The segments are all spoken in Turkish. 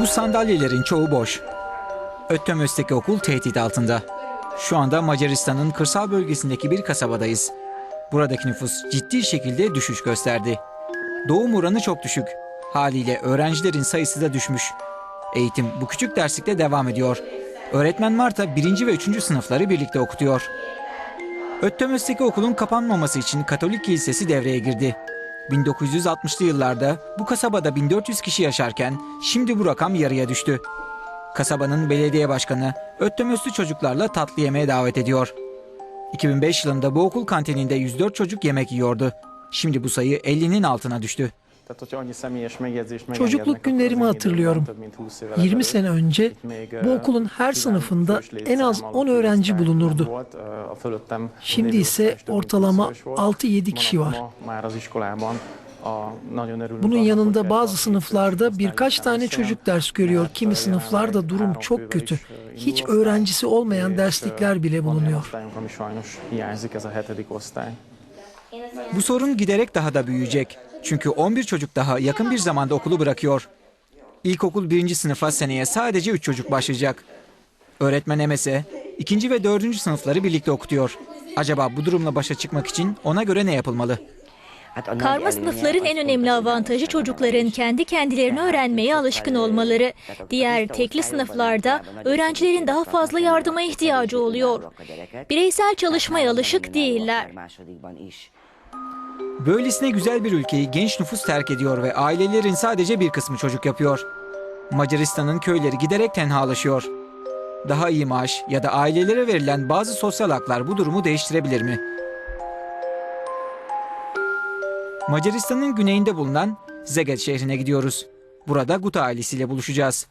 Bu sandalyelerin çoğu boş. Öttömöz'teki okul tehdit altında. Şu anda Macaristan'ın kırsal bölgesindeki bir kasabadayız. Buradaki nüfus ciddi şekilde düşüş gösterdi. Doğum oranı çok düşük. Haliyle öğrencilerin sayısı da düşmüş. Eğitim bu küçük derslikte devam ediyor. Öğretmen Marta 1. ve 3. sınıfları birlikte okutuyor. Öttömöz'teki okulun kapanmaması için Katolik Kilisesi devreye girdi. 1960'lı yıllarda bu kasabada 1400 kişi yaşarken şimdi bu rakam yarıya düştü. Kasabanın belediye başkanı Öttömözlü çocuklarla tatlı yemeğe davet ediyor. 2005 yılında bu okul kantininde 104 çocuk yemek yiyordu. Şimdi bu sayı 50'nin altına düştü. Çocukluk günlerimi hatırlıyorum. 20 sene önce bu okulun her sınıfında en az 10 öğrenci bulunurdu. Şimdi ise ortalama 6-7 kişi var. Bunun yanında bazı sınıflarda birkaç tane çocuk ders görüyor. Kimi sınıflarda durum çok kötü. Hiç öğrencisi olmayan derslikler bile bulunuyor. Bu sorun giderek daha da büyüyecek. Çünkü 11 çocuk daha yakın bir zamanda okulu bırakıyor. İlkokul 1. sınıfa seneye sadece 3 çocuk başlayacak. Öğretmen Emese, 2. ve 4. sınıfları birlikte okutuyor. Acaba bu durumla başa çıkmak için ona göre ne yapılmalı? Karma sınıfların en önemli avantajı çocukların kendi kendilerini öğrenmeye alışkın olmaları. Diğer tekli sınıflarda öğrencilerin daha fazla yardıma ihtiyacı oluyor. Bireysel çalışmaya alışık değiller. Böylesine güzel bir ülkeyi genç nüfus terk ediyor ve ailelerin sadece bir kısmı çocuk yapıyor. Macaristan'ın köyleri giderek tenhalaşıyor. Daha iyi maaş ya da ailelere verilen bazı sosyal haklar bu durumu değiştirebilir mi? Macaristan'ın güneyinde bulunan Szeged şehrine gidiyoruz. Burada Guta ailesiyle buluşacağız.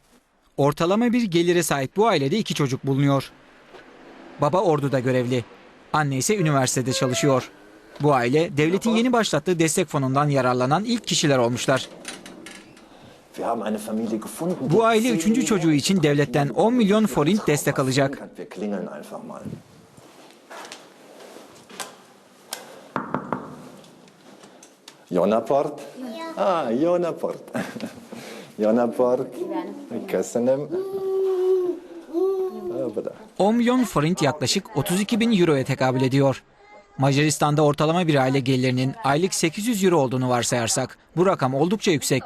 Ortalama bir gelire sahip bu ailede iki çocuk bulunuyor. Baba orduda görevli. Anne ise üniversitede çalışıyor. Bu aile devletin yeni başlattığı destek fonundan yararlanan ilk kişiler olmuşlar. Bu aile üçüncü çocuğu için devletten 10 milyon forint destek alacak. Jonaport? Ah, Jonaport. Jonaport. Burada. 10 milyon forint yaklaşık 32 bin euroya tekabül ediyor. Macaristan'da ortalama bir aile gelirinin aylık 800 euro olduğunu varsayarsak bu rakam oldukça yüksek.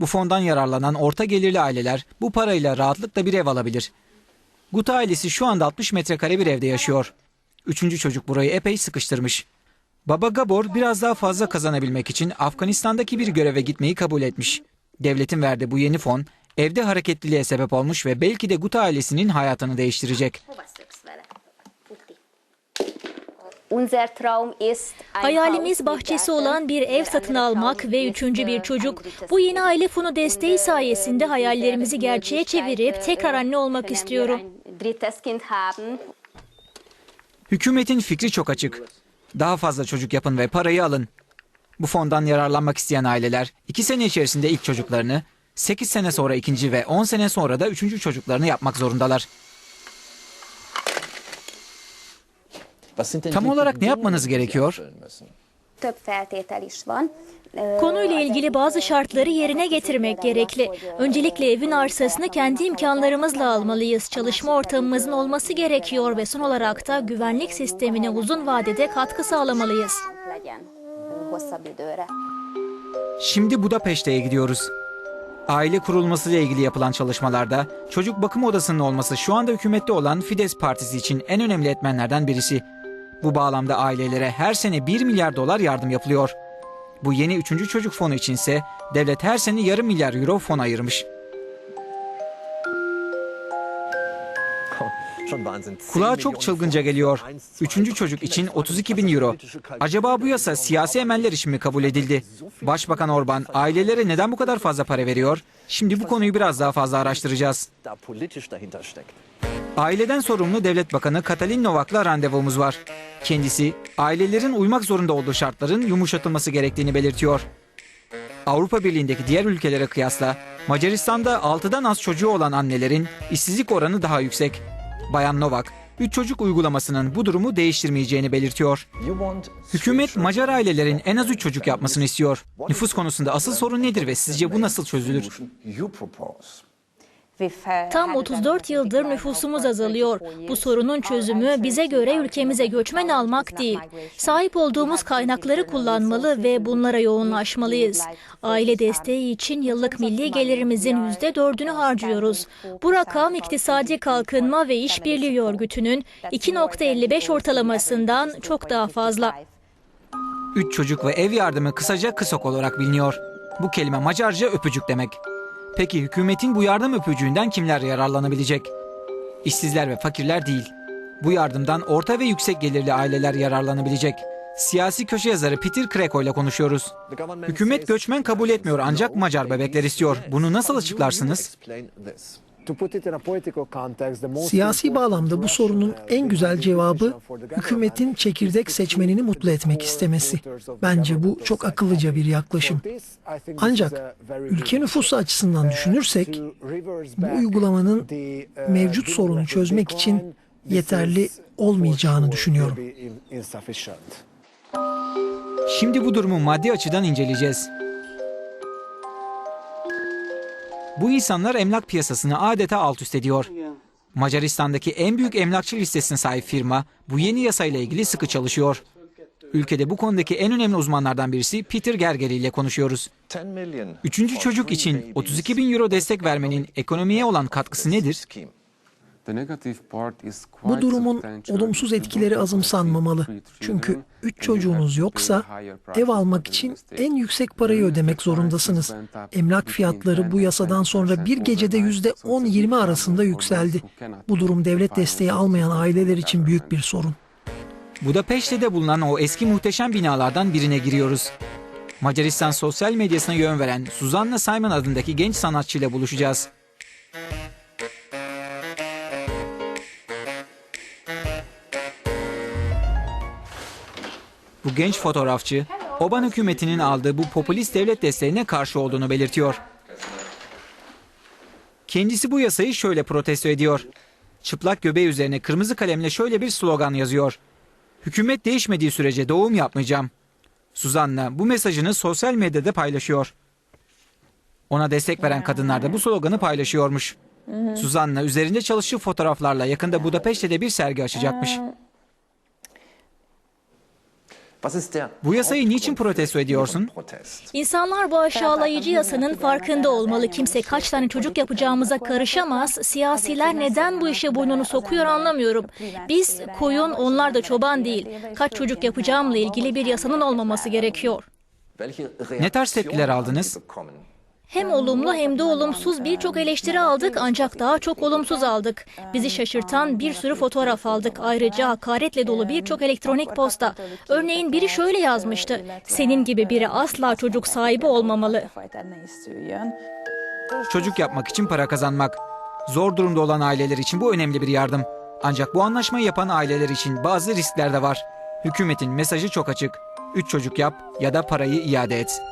Bu fondan yararlanan orta gelirli aileler bu parayla rahatlıkla bir ev alabilir. Guta ailesi şu anda 60 metrekare bir evde yaşıyor. Üçüncü çocuk burayı epey sıkıştırmış. Baba Gabor biraz daha fazla kazanabilmek için Afganistan'daki bir göreve gitmeyi kabul etmiş. Devletin verdiği bu yeni fon evde hareketliliğe sebep olmuş ve belki de Guta ailesinin hayatını değiştirecek. Hayalimiz bahçesi olan bir ev satın almak ve üçüncü bir çocuk. Bu yeni aile fonu desteği sayesinde hayallerimizi gerçeğe çevirip tekrar anne olmak istiyorum. Hükümetin fikri çok açık. Daha fazla çocuk yapın ve parayı alın. Bu fondan yararlanmak isteyen aileler 2 sene içerisinde ilk çocuklarını, 8 sene sonra ikinci ve 10 sene sonra da üçüncü çocuklarını yapmak zorundalar. Tam olarak ne yapmanız gerekiyor? Több feltétel is van. Konuyla ilgili bazı şartları yerine getirmek gerekli. Öncelikle evin arsasını kendi imkanlarımızla almalıyız. Çalışma ortamımızın olması gerekiyor ve son olarak da güvenlik sistemine uzun vadede katkı sağlamalıyız. Şimdi Budapeşte'ye gidiyoruz. Aile kurulması ile ilgili yapılan çalışmalarda çocuk bakım odasının olması şu anda hükümette olan Fides Partisi için en önemli etmenlerden birisi. Bu bağlamda ailelere her sene 1 milyar dolar yardım yapılıyor. Bu yeni üçüncü çocuk fonu içinse devlet her sene yarım milyar euro fon ayırmış. Kulağa çok çılgınca geliyor. Üçüncü çocuk için 32 bin euro. Acaba bu yasa siyasi emeller için mi kabul edildi? Başbakan Orban ailelere neden bu kadar fazla para veriyor? Şimdi bu konuyu biraz daha fazla araştıracağız. Aileden sorumlu devlet bakanı Katalin Novak'la randevumuz var. Kendisi ailelerin uymak zorunda olduğu şartların yumuşatılması gerektiğini belirtiyor. Avrupa Birliği'ndeki diğer ülkelere kıyasla Macaristan'da 6'dan az çocuğu olan annelerin işsizlik oranı daha yüksek. Bayan Novak, 3 çocuk uygulamasının bu durumu değiştirmeyeceğini belirtiyor. Hükümet Macar ailelerin en az 3 çocuk yapmasını istiyor. Nüfus konusunda asıl sorun nedir ve sizce bu nasıl çözülür? Tam 34 yıldır nüfusumuz azalıyor. Bu sorunun çözümü bize göre ülkemize göçmen almak değil. Sahip olduğumuz kaynakları kullanmalı ve bunlara yoğunlaşmalıyız. Aile desteği için yıllık milli gelirimizin %4'ünü harcıyoruz. Bu rakam iktisadi kalkınma ve işbirliği örgütünün 2.55 ortalamasından çok daha fazla. Üç çocuk ve ev yardımı kısaca KısOK olarak biliniyor. Bu kelime Macarca öpücük demek. Peki hükümetin bu yardım öpücüğünden kimler yararlanabilecek? İşsizler ve fakirler değil. Bu yardımdan orta ve yüksek gelirli aileler yararlanabilecek. Siyasi köşe yazarı Peter Kreko ile konuşuyoruz. Hükümet göçmen kabul etmiyor ancak Macar bebekler istiyor. Bunu nasıl açıklarsınız? Siyasi bağlamda bu sorunun en güzel cevabı hükümetin çekirdek seçmenini mutlu etmek istemesi. Bence bu çok akıllıca bir yaklaşım. Ancak ülke nüfusu açısından düşünürsek bu uygulamanın mevcut sorunu çözmek için yeterli olmayacağını düşünüyorum. Şimdi bu durumu maddi açıdan inceleyeceğiz. Bu insanlar emlak piyasasını adeta alt üst ediyor. Macaristan'daki en büyük emlakçı listesine sahip firma bu yeni yasayla ilgili sıkı çalışıyor. Ülkede bu konudaki en önemli uzmanlardan birisi Peter Gergely ile konuşuyoruz. 10 million Üçüncü çocuk için babies 32 bin euro destek vermenin ekonomiye olan katkısı nedir? Bu durumun olumsuz etkileri azımsanmamalı. Çünkü 3 çocuğunuz yoksa ev almak için en yüksek parayı ödemek zorundasınız. Emlak fiyatları bu yasadan sonra bir gecede %10-20 arasında yükseldi. Bu durum devlet desteği almayan aileler için büyük bir sorun. Budapeşte'de bulunan o eski muhteşem binalardan birine giriyoruz. Macaristan sosyal medyasına yön veren Suzanna Simon adındaki genç sanatçıyla buluşacağız. Bu genç fotoğrafçı, Oban hükümetinin aldığı bu popülist devlet desteğine karşı olduğunu belirtiyor. Kendisi bu yasayı şöyle protesto ediyor. Çıplak göbeği üzerine kırmızı kalemle şöyle bir slogan yazıyor. Hükümet değişmediği sürece doğum yapmayacağım. Suzanna bu mesajını sosyal medyada paylaşıyor. Ona destek veren kadınlar da bu sloganı paylaşıyormuş. Suzanna üzerinde çalıştığı fotoğraflarla yakında Budapeşte'de bir sergi açacakmış. Was ist der Bu yasayı niçin protesto ediyorsun? İnsanlar bu aşağılayıcı yasanın farkında olmalı. Kimse kaç tane çocuk yapacağımıza karışamaz. Siyasiler neden bu işe burnunu sokuyor anlamıyorum. Biz koyun, onlar da çoban değil. Kaç çocuk yapacağımla ilgili bir yasanın olmaması gerekiyor. Ne tarz tepkiler aldınız? Hem olumlu hem de olumsuz birçok eleştiri aldık ancak daha çok olumsuz aldık. Bizi şaşırtan bir sürü fotoğraf aldık. Ayrıca hakaretle dolu birçok elektronik posta. Örneğin biri şöyle yazmıştı. Senin gibi biri asla çocuk sahibi olmamalı. Çocuk yapmak için para kazanmak. Zor durumda olan aileler için bu önemli bir yardım. Ancak bu anlaşmayı yapan aileler için bazı riskler de var. Hükümetin mesajı çok açık. Üç çocuk yap ya da parayı iade et.